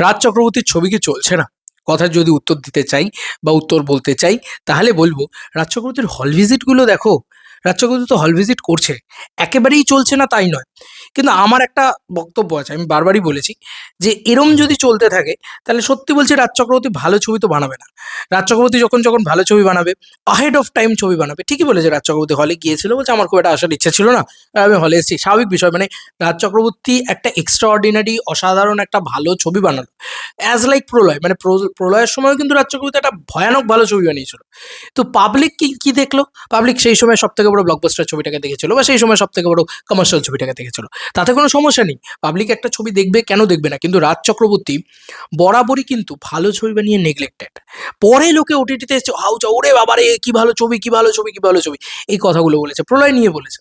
রাজ চক্রবর্তীর ছবি কি চলছে না? কথার যদি উত্তর দিতে চাই বা উত্তর বলতে চাই, তাহলে বলব, রাজ চক্রবর্তীর হল ভিজিটগুলো দেখো। রাজ চক্রবর্তী তো হল ভিজিট করছে। একেবারেই চলছে না তাই নয়। কিন্তু আমার একটা বক্তব্য আছে, আমি বারবারই বলেছি যে এরম যদি চলতে থাকে, তাহলে সত্যি বলছি রাজ চক্রবর্তী ভালো ছবি তো বানাবে না। রাজ চক্রবর্তী যখন যখন ভালো ছবি বানাবে আহেড অফ টাইম ছবি বানাবে, ঠিকই বলেছে রাজ চক্রবর্তী হলে গিয়েছিল বলছে আমার খুব একটা আসার ইচ্ছা ছিল না। আমি হলে এসেছি, স্বাভাবিক বিষয় মানে রাজ চক্রবর্তী একটা এক্সট্রা অর্ডিনারি অসাধারণ একটা ভালো ছবি বানালো। অ্যাজ লাইক প্রলয় মানে প্র- প্রলয়ের সময় কিন্তু রাজ চক্রবর্তী একটা ভয়ানক ভালো ছবি বানিয়েছিল। তো পাবলিক কি কি দেখল? পাবলিক সেই সময় সব থেকে বড় ব্লকবাস্টার ছবিটাকে দেখেছিল বা সেই সময় সব থেকে বড় কমার্শিয়াল ছবিটাকে দেখেছিল। তাতে কোনো সমস্যা নেই। পাবলিক একটা ছবি দেখবে, কেন দেখবে না? কিন্তু রাজ চক্রবর্তী বরাবরই কিন্তু ভালো ছবি বানিয়ে নেগলেক্টেড পরে লোকে ওটিটিতে এসছে হাউ চা ওরে বাবারে কি ভালো ছবি, কী ভালো ছবি, কি ভালো ছবি? এই কথাগুলো বলেছে, প্রলয় নিয়ে বলেছে।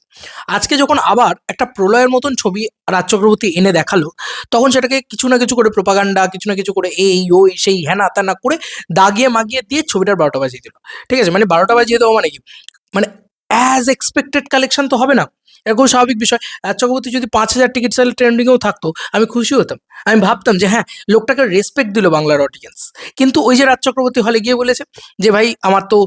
আজকে যখন আবার একটা প্রলয়ের মতন ছবি রাজ চক্রবর্তী এনে দেখাল, তখন সেটাকে কিছু না কিছু করে প্রোপাগান্ডা কিছু না কিছু করে এই, ওই, সেই হ্যানা ত্যানা করে দাগিয়ে মাগিয়ে দিয়ে ছবিটার বারোটা বাজিয়ে দিল। ঠিক আছে? মানে বারোটা বাজিয়ে দেওয়া মানে কি? মানে অ্যাজ এক্সপেক্টেড কালেকশন তো হবে না। এরকম স্বাভাবিক বিষয়। চক্রবর্তী যদি পাঁচ হাজার টিকিট সেল ট্রেন্ডিংয়েও থাকতো। আমি খুশি হতাম। আমি ভাবতাম যে হ্যাঁ লোকটাকে রেসপেক্ট দিল বাংলার অডিয়েন্স কিন্তু ওই যে রাজ চক্রবর্তী হলে গিয়ে বলেছে যে, ভাই, আমার তো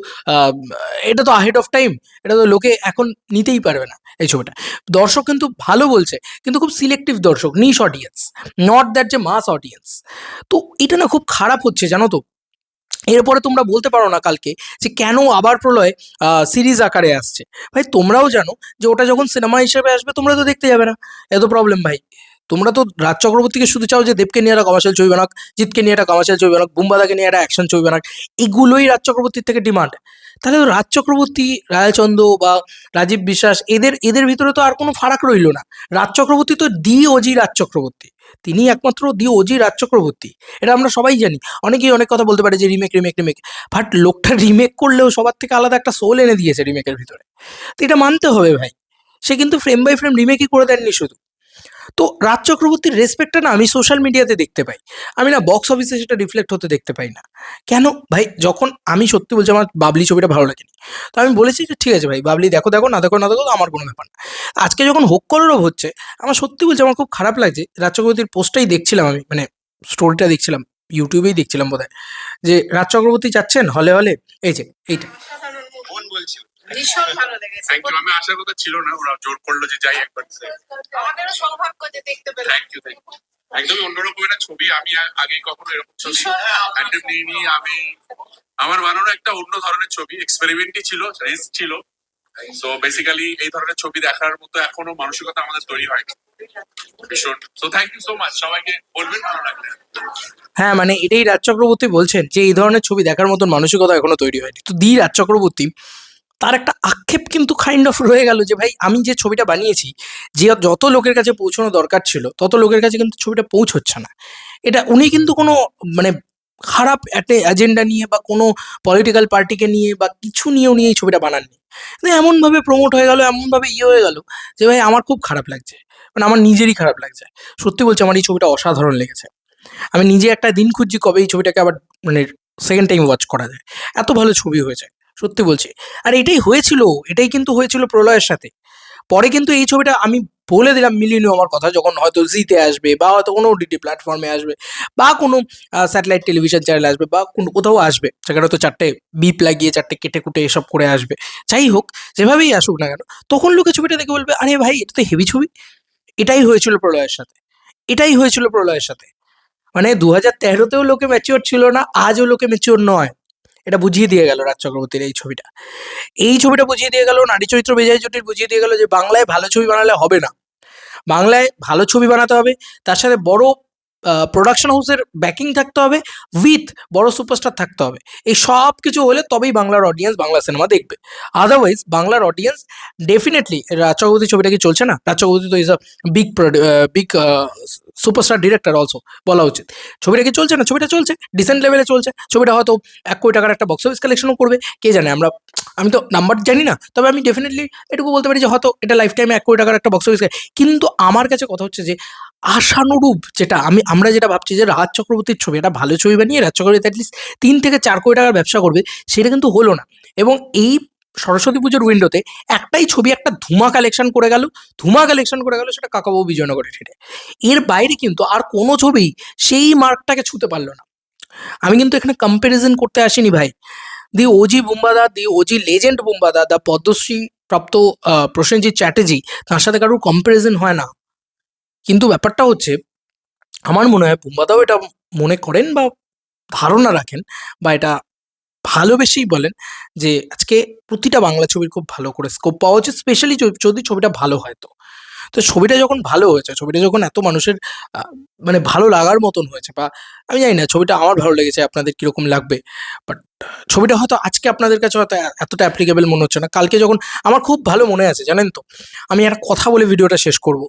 এটা তো আহেড অফ টাইম এটা তো লোকে এখন নিতেই পারবে না। এই ছবিটা। দর্শক কিন্তু ভালো বলছে, কিন্তু খুব সিলেক্টিভ দর্শক নিশ অডিয়েন্স নট দ্যাট যে মাস অডিয়েন্স তো এটা না খুব খারাপ হচ্ছে, জানো তো? এরপরে তোমরা বলতে পারো না কালকে যে কেন আবার প্রলয় সিরিজ আকারে আসছে। ভাই, তোমরাও জানো যে ওটা যখন সিনেমা হিসেবে আসবে, তোমরা তো দেখতে যাবে না। এত প্রবলেম ভাই। তোমরা তো রাজ চক্রবর্তীকে শুধু চাও যে দেবকে নিয়ে একটা কমার্শিয়াল ছবি বানাক জিতকে নিয়ে একটা কমার্শিয়াল ছবি বানাক, বুম্বাদাকে নিয়ে একটা অ্যাকশন ছবি বানাক। এগুলোই রাজ চক্রবর্তীর থেকে ডিমান্ড তাহলে রাজ চক্রবর্তী রায়চন্দ্র বা রাজীব বিশ্বাস, এদের এদের ভিতরে তো আর কোনো ফারাক রইল না। রাজ চক্রবর্তী তো ডি ওজি রাজ চক্রবর্তী। তিনি একমাত্র দি ওজি রাজ চক্রবর্তী। এটা আমরা সবাই জানি। অনেকেই অনেক কথা বলতে পারে যে রিমেক রিমেক রিমেক বাট লোকটা রিমেক করলেও সবার থেকে আলাদা একটা সোল এনে দিয়েছে রিমেকের ভিতরে। তো এটা মানতে হবে ভাই। সে কিন্তু ফ্রেম বাই ফ্রেম রিমেকই করে দেননি শুধু। তো রাজ চক্রবর্তীর রেসপেক্টটা না আমি সোশ্যাল মিডিয়াতে দেখতে পাই। আমি না বক্স অফিসে সেটা রিফ্লেক্ট হতে দেখতে পাই না। কেন? ভাই, যখন আমি সত্যি বলছি আমার বাবলি ছবিটা ভালো লাগেনি। তো আমি বলেছি যে, ঠিক আছে ভাই, বাবলি দেখো দেখো, না দেখো না দেখো, আমার কোনো ব্যাপার না। আজকে যখন হোক কলরব হচ্ছে, আমার সত্যি বলছি আমার খুব খারাপ লাগছে। রাজ চক্রবর্তীর পোস্টটাই দেখছিলাম আমি মানে স্টোরিটা দেখছিলাম ইউটিউবেই দেখছিলাম বোধহয়। যে, রাজ চক্রবর্তী যাচ্ছেন হলে হলে এই যে, এইটা। ভীষণ ভালো লেগেছে। থ্যাংক ইউ আমি আসার কথা ছিল না ওরা জোর করল যে যাই একবার আমাদেরও সৌভাগ্য যে দেখতে পেলাম। থ্যাংক ইউ থ্যাংক ইউ একদমই অন্যরকম একটা ছবি আমি আগে কখনো এরকম ছবি অ্যাটেম্প নিইনি আমি আমার বানানো একটা অন্য ধরনের ছবি এক্সপেরিমেন্টই ছিল রিস্ক ছিল। সো বেসিক্যালি এই ধরনের ছবি দেখার মতো এখনও মানসিকতা আমাদের তৈরি হয়নি। ভীষণ। So thank you so much সবাইকে বলবেন ভালো লাগবে। হ্যাঁ মানে এটাই রাজ চক্রবর্তী বলছেন যে এই ধরনের ছবি দেখার মতন মানসিকতা এখনও তৈরি হয়নি। তো দি রাজ চক্রবর্তী তার একটা আক্ষেপ কিন্তু কাইন্ড অফ রয়ে গেল যে, ভাই, আমি যে ছবিটা বানিয়েছি, যে যত লোকের কাছে পৌঁছানো দরকার ছিল, তত লোকের কাছে কিন্তু ছবিটা পৌঁছচ্ছে না। এটা উনি কিন্তু কোনো মানে খারাপ একটা এজেন্ডা নিয়ে বা কোনো পলিটিক্যাল পার্টিকে নিয়ে বা কিছু নিয়ে উনি এই ছবিটা বানাননি। এমনভাবে প্রমোট হয়ে গেল, এমনভাবে ইয়ে হয়ে গেল যে, ভাই, আমার খুব খারাপ লাগছে। মানে আমার নিজেরই খারাপ লাগছে। সত্যি বলছি, আমার এই ছবিটা অসাধারণ লেগেছে। আমি নিজে একটা দিন খুঁজছি কবে এই ছবিটাকে আবার মানে সেকেন্ড টাইম ওয়াচ করা যায়। এত ভালো ছবি হয়েছে। সত্যি বলছি। আর এটাই হয়েছিল, এটাই কিন্তু হয়েছিল প্রলয়ের সাথে। পরে কিন্তু এই ছবিটা আমি বলে দিলাম মিলিয়ে আমার কথা, যখন হয়তো জিতে আসবে বা হয়তো কোনো ওটিটি প্ল্যাটফর্মে আসবে বা কোনো স্যাটেলাইট টেলিভিশন চ্যানেল আসবে বা কোনো কোথাও আসবে, সেখানে তো চারটে বিপ লাগিয়ে চারটে কেটে কুটে এসব করে আসবে। যাই হোক, যেভাবেই আসুক না কেন, তখন লোকে ছবিটা দেখে বলবে, আরে ভাই, এটা তো হেভি ছবি। এটাই হয়েছিল প্রলয়ের সাথে। এটাই হয়েছিল প্রলয়ের সাথে। মানে দু হাজার তেরোতেও লোকে ম্যাচিওর ছিল না, আজও লোকে ম্যাচিওর নয়। এটা বুঝিয়ে দিয়ে গেল রাজ চক্রবর্তীর এই ছবিটা। এই ছবিটা বুঝিয়ে দিয়ে গেল, নারী চরিত্র বেজায় জটিল বুঝিয়ে দিয়ে গেল যে বাংলায় ভালো ছবি বানালে হবে না। বাংলায় ভালো ছবি বানাতে হবে, তার সাথে বড় প্রোডাকশন হাউসের ব্যাকিং থাকতে হবে উইথ বড় সুপারস্টার থাকতে হবে। এই সব কিছু হলে তবেই বাংলার অডিয়েন্স বাংলা সিনেমা দেখবে। আদারওয়াইজ বাংলার অডিয়েন্স ডেফিনেটলি রাজ চক্রবর্তী ছবিটা কি চলছে না? রাজ চক্রবর্তী তো is a big big superstar director also বলা উচিত। ছবিটা কি চলছে না? ছবিটা চলছে ডিসেন্ট লেভেলে চলছে। ছবিটা হয়তো এক কোটি টাকার একটা বক্স অফিস কালেকশনও করবে, কে জানে? আমরা, আমি তো নাম্বার জানি না, তবে আমি ডেফিনেটলি এটুকু বলতে পারি যে হয়তো এটা লাইফ টাইমে এক কোটি টাকার একটা বক্স অফিস কিন্তু আমার কাছে কথা হচ্ছে যে আশানুরূপ যেটা আমি, আমরা যেটা ভাবছি যে রাজ চক্রবর্তীর ছবি একটা ভালো ছবি বানিয়ে রাজ চক্রবর্তী অ্যাটলিস্ট তিন থেকে চার কোটি টাকার ব্যবসা করবে, সেটা কিন্তু হলো না। এবং এই সরস্বতী পুজোর উইন্ডোতে একটাই ছবি, একটা ধুমা কালেকশন করে গেল, ধুমা কালেকশন করে গেল, সেটা কাকাবাবু বিজয়নগরের হেঁটে এর বাইরে কিন্তু আর কোনো ছবি সেই মার্কটাকে ছুতে পারল না। আমি কিন্তু এখানে কম্প্যারিজন করতে আসিনি ভাই। দি ওজি বুম্বাদা দি ওজি লেজেন্ড বুম্বাদা দ্য পদ্মশ্রী প্রাপ্ত প্রসেনজিৎ চ্যাটার্জি, তার সাথে কারোর কম্প্যারিজন হয় না। কিন্তু ব্যাপারটা হচ্ছে, আমার মনে হয় বুম্বাদাও এটা মনে করেন বা ধারণা রাখেন বা এটা ভালোবেসেই বলেন যে, আজকে প্রতিটা বাংলা ছবির খুব ভালো করে স্কোপ পাওয়া হচ্ছে স্পেশালি যদি ছবিটা ভালো হয় তো। তো ছবিটা যখন ভালো হয়েছে, ছবিটা যখন এত মানুষের মানে ভালো লাগার মতন হয়েছে বা আমি জানি না, ছবিটা আমার ভালো লেগেছে, আপনাদের কীরকম লাগবে বাট ছবিটা হয়তো আজকে আপনাদের কাছে হয়তো এতটা অ্যাপ্লিকেবল মনে হচ্ছে না। কালকে যখন, আমার খুব ভালো মনে আছে, জানেন তো? আমি একটা কথা বলে ভিডিওটা শেষ করব।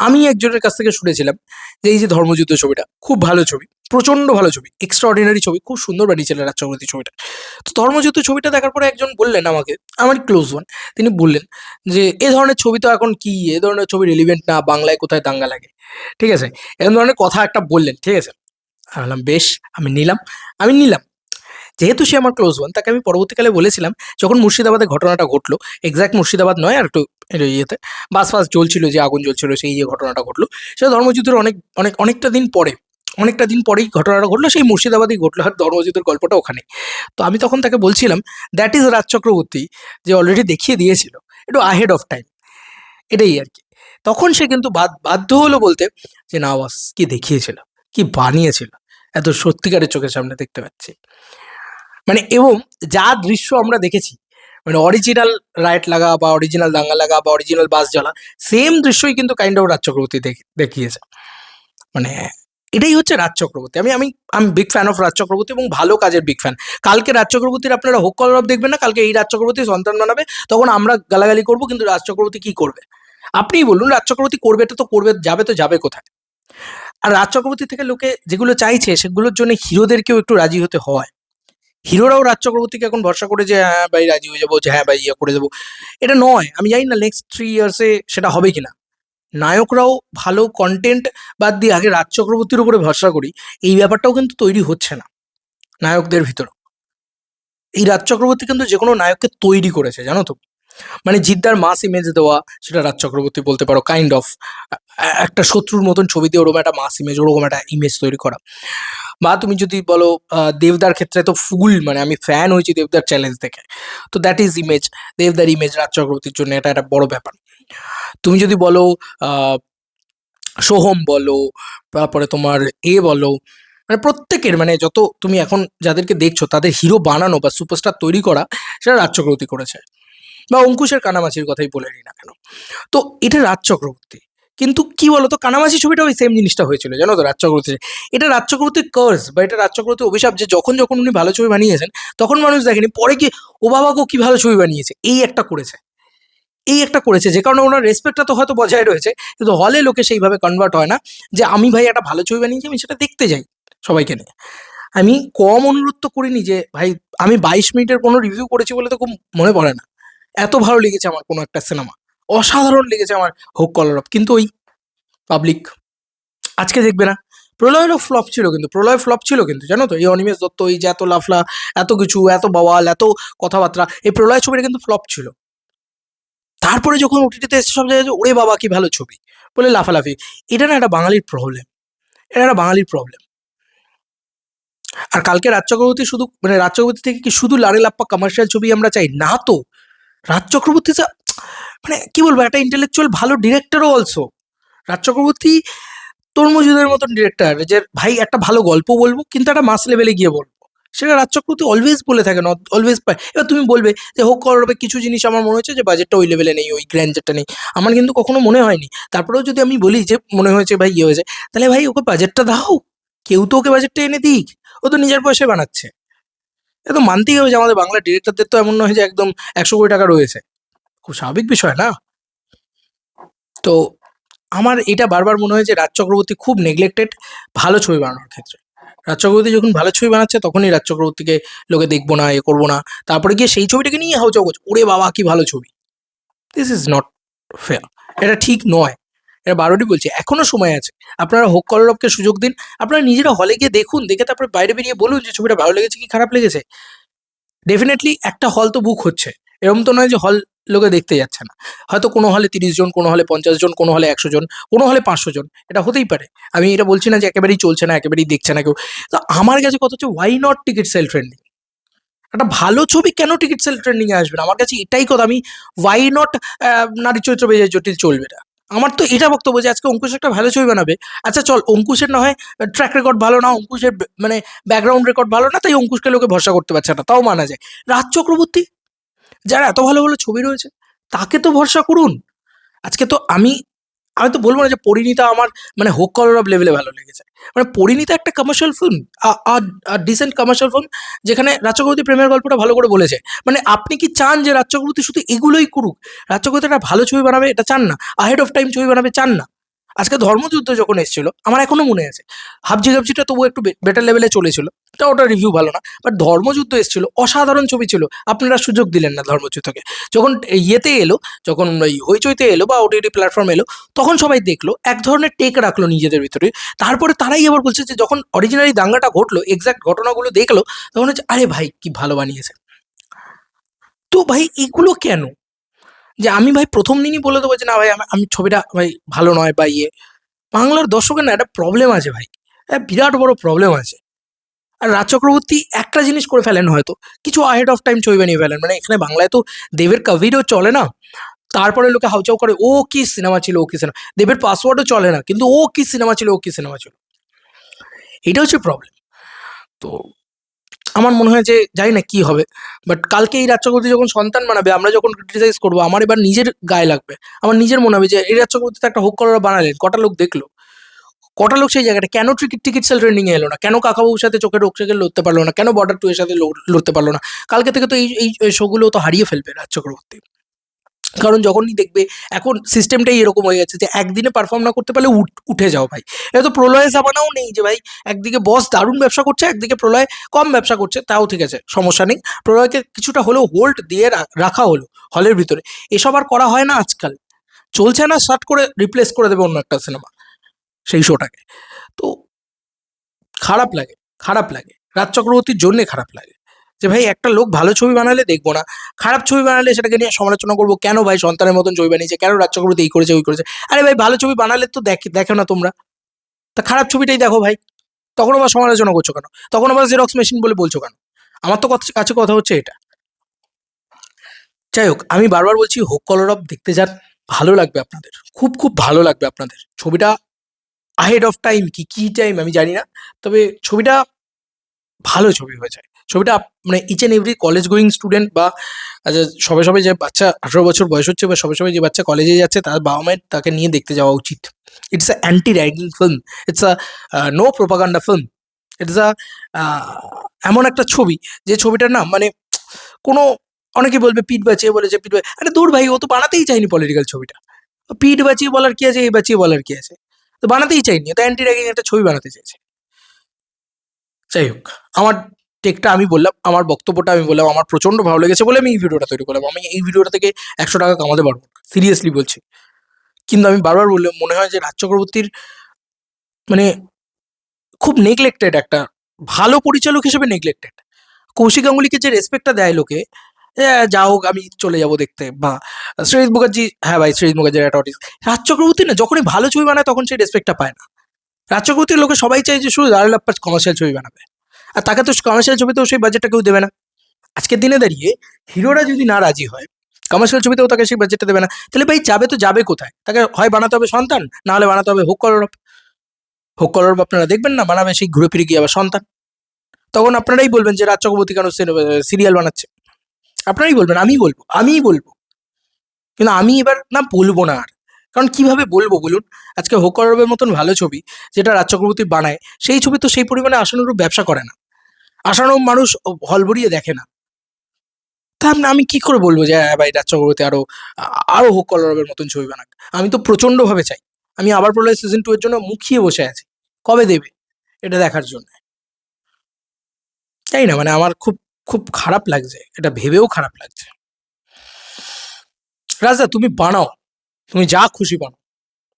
আমি একজনের কাছ থেকে শুনেছিলাম যে এই যে ধর্মযুদ্ধ ছবিটা, খুব ভালো ছবি প্রচণ্ড ভালো ছবি এক্সট্রা অর্ডিনারি ছবি, খুব সুন্দর বানিয়েছিলেন রাজ চক্রবর্তী ছবিটা। তো ধর্মযুদ্ধ ছবিটা দেখার পরে একজন বললেন আমাকে, আমার ক্লোজ ওয়ান তিনি বললেন যে, এ ধরনের ছবি তো এখন কি? এ ধরনের ছবি রিলিভেন্ট না? বাংলায় কোথায় দাঙ্গা লাগে? ঠিক আছে? এরকম ধরনের কথা একটা বললেন, ঠিক আছে? আমি বললাম, বেশ, আমি নিলাম। আমি নিলাম। যেহেতু সে আমার ক্লোজ ওয়ান তাকে আমি পরবর্তীকালে বলেছিলাম, যখন মুর্শিদাবাদে ঘটনাটা ঘটলো এক্স্যাক্ট মুর্শিদাবাদ নয়, আর একটু ইয়েতে। বাস ফাস জ্বলছিল, যে আগুন জ্বলছিল, সেই যে ঘটনাটা ঘটলো। সেটা ধর্মযুদ্ধের অনেক অনেক, অনেকটা দিন পরে, অনেকটা দিন পরেই ঘটনাটা ঘটলো, সেই মুর্শিদাবাদেই ঘটলো আর ধর্মযুদ্ধের গল্পটা ওখানে তো আমি তখন তাকে বলছিলাম দ্যাট ইজ রাজ চক্রবর্তী যে অলরেডি দেখিয়ে দিয়েছিল, একটু আহেড অফ টাইম এটাই আর কি। তখন সে কিন্তু বাধ্য হলো বলতে, যে না বাস কি দেখিয়েছিল, কি বানিয়েছিল, এত সত্যিকারের চোখের সামনে দেখতে পাচ্ছি। মানে এবং যা দৃশ্য আমরা দেখেছি মানে অরিজিনাল রাইট লাগা বা অরিজিনাল দাঙ্গা লাগা বা অরিজিনাল বাস জ্বালা সেম দৃশ্যই কিন্তু কাইন্ড অফ রাজ চক্রবর্তী দেখ- দেখিয়েছে। মানে এটাই হচ্ছে রাজ চক্রবর্তী। আমি আমি আমি big fan of Raj Chakraborty এবং ভালো কাজের বিগ ফ্যান কালকে রাজ চক্রবর্তীর আপনারা হোক কলরব দেখবেন না, কালকে এই রাজ চক্রবর্তী সন্তান বানাবে, তখন আমরা গালাগালি করব, কিন্তু রাজ চক্রবর্তী কি করবে? আপনিই বলুন, রাজ চক্রবর্তী করবে এটা তো করবে, যাবে তো যাবে কোথায়? আর রাজ চক্রবর্তী থেকে লোকে যেগুলো চাইছে, সেগুলোর জন্য হিরোদেরকেও একটু রাজি হতে হয়। হিরোরাও রাজ চক্রবর্তীকে এখন ভরসা করে যে হ্যাঁ ভাই, রাজি হয়ে যাব। যে হ্যাঁ ভাই ইয়ে করে দেবো। এটা নয়। আমি জানি না নেক্সট থ্রি ইয়ার্সে সেটা হবে কিনা। নায়করাও ভালো কন্টেন্ট বাদ দিয়ে আগে রাজ চক্রবর্তীর উপরে ভরসা করি। এই ব্যাপারটাও কিন্তু তৈরি হচ্ছে না নায়কদের ভিতরে এই রাজ চক্রবর্তী কিন্তু যে কোনো নায়ককে তৈরি করেছে, জানো তো? মানে জিদ্দার মাস ইমেজ দেওয়া সেটা রাজ চক্রবর্তী বলতে পারো কাইন্ড অফ একটা শত্রুর মতন ছবি দিয়ে ওরকম একটা মাস ইমেজ ওরকম একটা ইমেজ তৈরি করা। বা তুমি যদি বলো দেবদার ক্ষেত্রে তো ফুল মানে আমি ফ্যান হয়েছি দেবদার চ্যালেঞ্জ দেখে। তো দ্যাট ইজ ইমেজ দেবদার ইমেজ রাজ চক্রবর্তীর জন্য এটা একটা বড় ব্যাপার। তুমি যদি বলো সোহম বলো, তারপরে তোমার এ বলো মানে প্রত্যেকের মানে যত তুমি এখন যাদেরকে দেখছ, তাদের হিরো বানানো বা সুপারস্টার তৈরি করা, সেটা রাজ চক্রবর্তী করেছে। বা অঙ্কুশের কানামাছির কথাই বলে নিই না কেন? তো এটা রাজ চক্রবর্তী। কিন্তু কি বলতো, কানামাছি ছবিটা ওই সেম জিনিসটা হয়েছিল, জানো তো? রাজ চক্রবর্তী এটা রাজ চক্রবর্তীর কার্স বা এটা রাজ চক্রবর্তীর অভিশাপ যে যখন যখন উনি ভালো ছবি বানিয়েছেন, তখন মানুষ দেখেনি। পরে কি ও বাবা গো, কি ভালো ছবি বানিয়েছে। এই একটা করেছে। এই একটা করেছে, যে কারণে ওনার রেসপেক্টটা তো হয়তো বজায় রয়েছে, কিন্তু হলে লোকে সেইভাবে কনভার্ট হয় না, যে আমি ভাই একটা ভালো ছবি বানিয়েছি, আমি সেটা দেখতে যাই সবাইকে নিয়ে। আমি কম অনুরোধ তো করিনি যে, ভাই, আমি বাইশ মিনিটের কোনো রিভিউ করেছি বলে তো খুব মনে পড়ে না। এত ভালো লেগেছে আমার কোনো একটা সিনেমা অসাধারণ লেগেছে আমার হোক কলরব কিন্তু ওই পাবলিক আজকে দেখবে না। প্রলয়েরও ফ্লপ ছিল কিন্তু, প্রলয় ফ্লপ ছিল কিন্তু, জানো তো? এই অনিমেষ দত্ত, এই যে এত লাফলা, এত কিছু, এত বাওয়াল, এত কথাবার্তা, এই প্রলয় ছবিটা কিন্তু ফ্লপ ছিল। তারপরে যখন ওটিটিতে এসে সব জায়গায় ওরে বাবা, কি ভালো ছবি। বলে লাফালাফি। এটা না একটা বাঙালির প্রবলেম এটা একটা বাঙালির প্রবলেম আর কালকে রাজ চক্রবর্তী শুধু মানে রাজ চক্রবর্তী থেকে কি শুধু লারে লাপ্পা কমার্শিয়াল ছবি আমরা চাই? না তো। রাজ চক্রবর্তী মানে কি বলব, একটা ইন্টেলেকচুয়াল ভালো ডিরেক্টরও অলসো রাজ চক্রবর্তী তরমুজুদের মতন ডিরেক্টর যে ভাই একটা ভালো গল্প বলব, কিন্তু একটা মাস লেভেলে গিয়ে বলব। সেটা রাজ চক্রবর্তী অলওয়েজ বলে থাকে থাকেন অলওয়েজ পায়। এবার তুমি বলবে যে, হোক করবে কিছু জিনিস আমার মনে হয়েছে যে বাজেটটা ওই লেভেলে নেই, ওই গ্র্যান্ডারটা নেই। আমার কিন্তু কখনো মনে হয়নি। তারপরেও যদি আমি বলি যে, মনে হয়েছে ভাই ইয়ে হয়েছে, তাহলে ভাই, ওকে বাজেটটা দাও। কেউ তো ওকে বাজেটটা এনে দিক। ও তো নিজের পয়সায় বানাচ্ছে। এ তো মানতেই হবে যে আমাদের বাংলা ডিরেক্টরদের তো এমন নয় যে একদম একশো কোটি টাকা রয়েছে। খুব স্বাভাবিক বিষয় না? তো আমার এটা বারবার মনে হয় যে রাজ চক্রবর্তী খুব নেগলেক্টেড ভালো ছবি বানানোর ক্ষেত্রে। রাজ চক্রবর্তী যখন ভালো ছবি বানাচ্ছে, তখনই রাজ চক্রবর্তীকে লোকে দেখব না, এ করব না। তারপরে গিয়ে সেই ছবিটাকে নিয়ে করছে। ওরে বাবা, কি ভালো ছবি। দিস ইজ নট ফেয়ার এটা ঠিক নয়। বারোটি বলছি, এখনও সময় আছে। আপনারা হোক কলরবকে সুযোগ দিন, আপনারা নিজেরা হলে গিয়ে দেখুন, দেখে তারপরে বাইরে বেরিয়ে বলুন যে ছবিটা ভালো লেগেছে কি খারাপ লেগেছে। ডেফিনেটলি একটা হল তো বুক হচ্ছে। এরকম তো নয় যে হল লোকে দেখতে যাচ্ছে না। হয়তো কোনো হলে তিরিশ জন, কোনো হলে পঞ্চাশ জন, কোনো হলে একশো জন, কোনো হলে পাঁচশো জন, এটা হতেই পারে। আমি এটা বলছি না যে একেবারেই চলছে না, একেবারেই দেখছে না কেউ। তো আমার কাছে কথা হচ্ছে why not ticket sale trending একটা ভালো ছবি কেন টিকিট সেল ট্রেন্ডিংয়ে আসবে না? আমার কাছে এটাই কথা, আমি ওয়াই নট নারী চরিত্র বেজে জটিল চলবে না। আমার তো এটা বক্তব্য যে আজকে অঙ্কুশ একটা ভালো ছবি বানাবে। আচ্ছা চল, অঙ্কুশের না হয় ট্র্যাক রেকর্ড ভালো না, অঙ্কুশের মানে ব্যাকগ্রাউন্ড রেকর্ড ভালো না, তাই অঙ্কুশকে লোকে ভরসা করতে পারছে না, তাও মানা যায়। রাজ চক্রবর্তী, যারা এত ভালো ভালো ছবি রয়েছে, তাকে তো ভরসা করুন। আজকে তো আমি আমি তো বলব না যে পরিণীতা আমার মানে হোক কলর অফ লেভেলে ভালো লেগেছে। মানে পরিণীতা একটা commercial film decent commercial film যেখানে রাজ প্রেমের গল্পটা ভালো করে বলেছে। মানে আপনি কি চান যে রাজ শুধু এগুলোই করুক? রাজ একটা ভালো ছবি বানাবে, এটা চান না। আহেড অফ টাইম ছবি বানাবে, চান না। আজকে ধর্মযুদ্ধ যখন এসেছিল, আমার এখনও মনে আছে। হাবজি গাবজিটা তবু একটু বেটার লেভেলে চলেছিল। তা ওটা রিভিউ ভালো না। বাট ধর্মযুদ্ধ এসেছিল, অসাধারণ ছবি ছিল। আপনারা সুযোগ দিলেন না ধর্মযুদ্ধকে। যখন ইয়েতে এলো, যখন ওই হইচইতে এলো বা ওটিটি প্ল্যাটফর্ম এলো, তখন সবাই দেখল, এক ধরনের টেক রাখল নিজেদের ভিতরে। তারপরে তারাই আবার বলছে যে, যখন অরিজিনালি দাঙ্গাটা ঘটলো এক্স্যাক্ট ঘটনাগুলো দেখল, তখন হচ্ছে, আরে ভাই, কি ভালো বানিয়েছে। তো ভাই, এগুলো কেন? যে আমি ভাই প্রথম দিনই বলে দেবো যে, না ভাই, আমি- ছবিটা ভাই ভালো নয় বা ইয়ে। বাংলার দর্শকের না, একটা প্রবলেম আছে ভাই। বিরাট বড় প্রবলেম আছে। আর রাজ চক্রবর্তী একটা জিনিস করে ফেলেন হয়তো। কিছু আহেড অফ টাইম ছবি বানিয়ে ফেলেন। মানে এখানে বাংলায় তো দেবের কভিরও চলে না। তারপরে লোকে হাউচাউ করে, ও কি সিনেমা ছিল, ও কি সিনেমা দেবের পাসওয়ার্ডও চলে না, কিন্তু ও কি সিনেমা ছিল, ও কি সিনেমা ছিল? এটা হচ্ছে প্রবলেম তো আমার মনে হয় যে জানি না কি হবে। বাট কালকে এই চক্রবর্তী যখন সন্তান বানাবে, আমরা যখন ক্রিটিসাইজ করব, আমার এবার নিজের গায়ে লাগবে। আমার নিজের মনে হবে যে এই রাজ তো একটা হোক কলরা বানালেন, কটা লোক দেখল? কটা লোক সেই জায়গাটা? কেন টিকিট টিকিট সেল ট্রেন্ডিং এ এলো না? কেন কাকাবাবুর সাথে চোখের রোগ থেকে লড়তে পারল না? কেন বর্ডার টু এর সাথে লড়- লড়তে পারল না? কালকে থেকে তো এই এই শোগুলো তো হারিয়ে ফেলবে রাজ চক্রবর্তী কারণ যখনই দেখবে, এখন সিস্টেমটাই এরকম হয়ে গেছে যে একদিনে পারফর্ম না করতে পারলে উঠ- যাও ভাই। এটা তো প্রলয়ে জামানাও নেই যে ভাই, একদিকে বস দারুণ ব্যবসা করছে, একদিকে প্রলয় কম ব্যবসা করছে, তাও ঠিক আছে, সমস্যা নেই। প্রলয়কে কিছুটা হলেও হোল্ড দিয়ে রাখা হলো হলের ভিতরে। এসব আর করা হয় না আজকাল। চলছে না শার্ট করে রিপ্লেস করে দেবে অন্য একটা সিনেমা সেই শোটাকে তো খারাপ লাগে খারাপ লাগে। রাজ চক্রবর্তীর জন্যে খারাপ লাগে। যে ভাই, একটা লোক ভালো ছবি বানালে দেখব না। খারাপ ছবি বানালে সেটাকে নিয়ে সমালোচনা করব কেন ভাই? সন্তানের মতন ছবি বানিয়েছে, কেন রাজ চক্রবর্তী এই করেছে, ওই করেছে? আরে ভাই, ভালো ছবি বানালে তো দেখে, দেখো না তোমরা। তা খারাপ ছবিটাই দেখো ভাই। তখন আবার সমালোচনা করছ কেন? তখন আবার জেরক্স মেশিন বলে বলছো কেন? আমার তো কাছে কথা হচ্ছে এটা। যাই হোক, আমি বারবার বলছি, হোক কলরব দেখতে যান ভালো লাগবে আপনাদের। খুব খুব ভালো লাগবে আপনাদের। ছবিটা আহেড অফ টাইম কি কি টাইম আমি জানি না। তবে ছবিটা ভালো ছবি হয়েছে ছবিটা মানে each and every college going student বা সবে সবে যে বাচ্চা আঠারো বছর বয়স হচ্ছে বা সবে সবে যে বাচ্চা কলেজে যাচ্ছে, তার বাবা মায়ের তাকে নিয়ে দেখতে যাওয়া উচিত। It's a anti ragging film it's a no propaganda film it's a এমন একটা ছবি, যে ছবিটার নাম মানে কোনো অনেকে বলবে পিঠ বাঁচিয়ে বলেছে বা- আরে দূর ভাই, ও তো বানাতেই চায়নি পলিটিক্যাল ছবিটা। পিঠ বাঁচিয়ে বলার কি আছে এই বাঁচিয়ে বলার কি আছে? তো বানাতেই চাইনি তো অ্যান্টি র্যাগিং একটা ছবি বানাতে চাইছে। যাই হোক, আমার টেকটা আমি বললাম, আমার বক্তব্যটা আমি বললাম, আমার প্রচণ্ড ভালো লেগেছে বলে আমি এই ভিডিওটা তৈরি করলাম। আমি এই ভিডিওটা থেকে একশো টাকা কামাতে পারব সিরিয়াসলি বলছি। কিন্তু আমি বারবার বললাম, মনে হয় যে রাজ চক্রবর্তীর মানে খুব নেগলেক্টেড একটা, ভালো পরিচালক হিসেবে নেগলেক্টেড কৌশিক গাঙ্গুলিকে যে রেসপেক্টটা দেয় লোকে যা হোক, আমি চলে যাব দেখতে। বা শ্রেয়িত মুখার্জি হ্যাঁ ভাই শ্রেয়িত মুখার্জির একটা artist। রাজ চক্রবর্তী না, যখনই ভালো ছবি বানায়, তখন সেই রেসপেক্টটা পায় না। রাজ চক্রবর্তীর লোকে সবাই চায় যে শুধু দাঁড়াল আপ্পার কমার্শিয়াল ছবি বানাবে। আর তাকে তো কমার্শিয়াল ছবিতেও সেই বাজেটটা কেউ দেবে না। আজকের দিনে দাঁড়িয়ে হিরোরা যদি না রাজি হয় কমার্শিয়াল ছবিতেও তাকে সেই বাজেটটা দেবে না। তাহলে ভাই যাবে তো যাবে কোথায়? তাকে হয় বানাতে হবে সন্তান, না হলে বানাতে হবে হোক কলরব। হোক কলরব আপনারা দেখবেন না, বানাবে সেই ঘুরে ফিরে গিয়ে আবার সন্তান। তখন আপনারাই বলবেন যে রাজ চক্রবর্তী কেন সিরিয়াল বানাচ্ছে? আপনারাই বলবেন আমি বলব, আমিই বলব। কিন্তু আমি এবার না বলব না আর। কারণ কীভাবে বলব বলুন? আজকে হোকরবের মতন ভালো ছবি যেটা রাজ চক্রবর্তী বানায়, সেই ছবি তো সেই পরিমাণে আশানুরূপ ব্যবসা করে না। আশানুরূপ মানুষ হল ভরিয়ে দেখে না। তা আমি- কি করে বলব যে হ্যাঁ ভাই, রাজ চক্রবর্তী আরও আ- আরও হোক কলরবের মতন ছবি বানাক। আমি তো প্রচণ্ড ভাবে চাই। আমি আবার প্রলয় সিজন টু এর জন্য মুখিয়ে বসে আছি। কবে দেবে? এটা দেখার জন্য। তাই না মানে আমার খুব খুব খারাপ লাগছে। এটা ভেবেও খারাপ লাগছে। রাজা তুমি বানাও। তুমি যা খুশি বানাও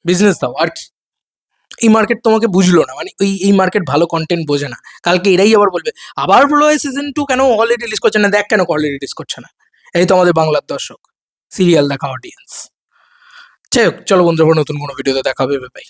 বিজনেস দাও। আর কি? এই মার্কেট তোমাকে বুঝলো না মানে ওই এই মার্কেট ভালো কন্টেন্ট বোঝে না। কালকে এরাই আবার বলবে, আবার বলো সিজন টু কেন অলরেডি রিলিজ করছে না? দেখ কেন হলে রিলিজ করছে না? এই তো আমাদের বাংলার দর্শক সিরিয়াল দেখা অডিয়েন্স যাই হোক, চলো বন্ধুরা নতুন কোনো ভিডিওতে দেখা হবে বাই